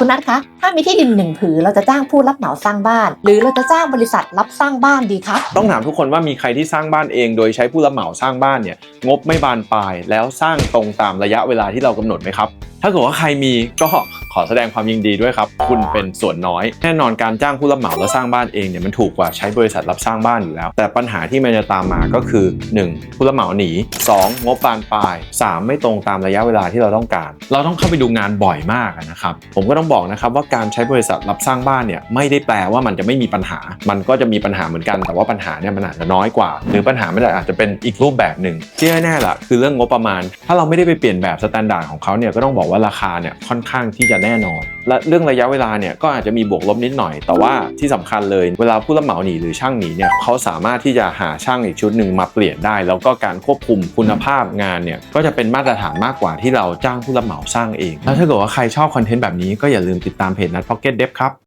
คุณนัทคะ ถ้ามีที่ดินหนึ่งผืนเราจะจ้างผู้รับเหมาสร้างบ้าน หรือเราจะจ้างบริษัทรับสร้างบ้านดีคะต้องถามทุกคนว่ามีใครที่สร้างบ้านเอง โดยใช้ผู้รับเหมาสร้างบ้านเนี่ยงบไม่บานปลาย แล้วสร้างตรงตามระยะเวลาที่เรากำหนดไหมครับ ถ้าเกิดว่าใครมีก็ อแสดงความยินดีด้วยครับ คุณเป็นส่วนน้อย แน่นอนการจ้างผู้รับเหมาแล้วสร้างบ้านเองเนี่ยมันถูกกว่าใช้บริษัทรับสร้างบ้านอยู่แล้ว แต่ปัญหาที่มันจะตามมาก็คือ 1. ผู้รับเหมาหนี 2. งบบานปลาย 3. ไม่ตรงตามระยะเวลาที่เราต้องการ เราต้องเข้าไปดูงานบ่อยมากนะครับผมก็ต้องบอกนะครับว่าการใช้บริษัทรับสร้างบ้านเนี่ยไม่ได้แปลว่ามันจะไม่มีปัญหา มันก็จะมีปัญหาเหมือนกัน แต่ว่าปัญหาเนี่ยมันอาจจะน้อยกว่า หรือปัญหาไมันอาจจะเป็นอีกรูปแบบหนึ่งที่แน่ๆล่ะคือเรื่องงบประมาณ ถ้าเราไม่ได้ไปเปลี่ยนแบบสแตนดาร์ดของเขาเนี่ยก็ต้องบอกว่าราคาเนี่ยค่อนข้างที่จะแน่นอน และเรื่องระยะเวลาเนี่ยก็อาจจะมีบวกลบนิดหน่อย แต่ว่าที่สำคัญเลยเวลาผู้รับเหมาหนีหรือช่างหนีเนี่ยเขาสามารถที่จะหาช่างอีกชุดหนึ่งมาเปลี่ยนได้ แล้วก็การควบคุมคุณภาพงานเนี่ยก็จะเป็นมาตรฐานมากกว่าที่เราจ้างผู้รับเหมาสร้างเอง แล้วถ้าเกิดว่าใครชอบคอนเทนต์แบบนี้ก็อย่าลืมติดตามเพจนัดพ็อกเก็ตเดฟครับ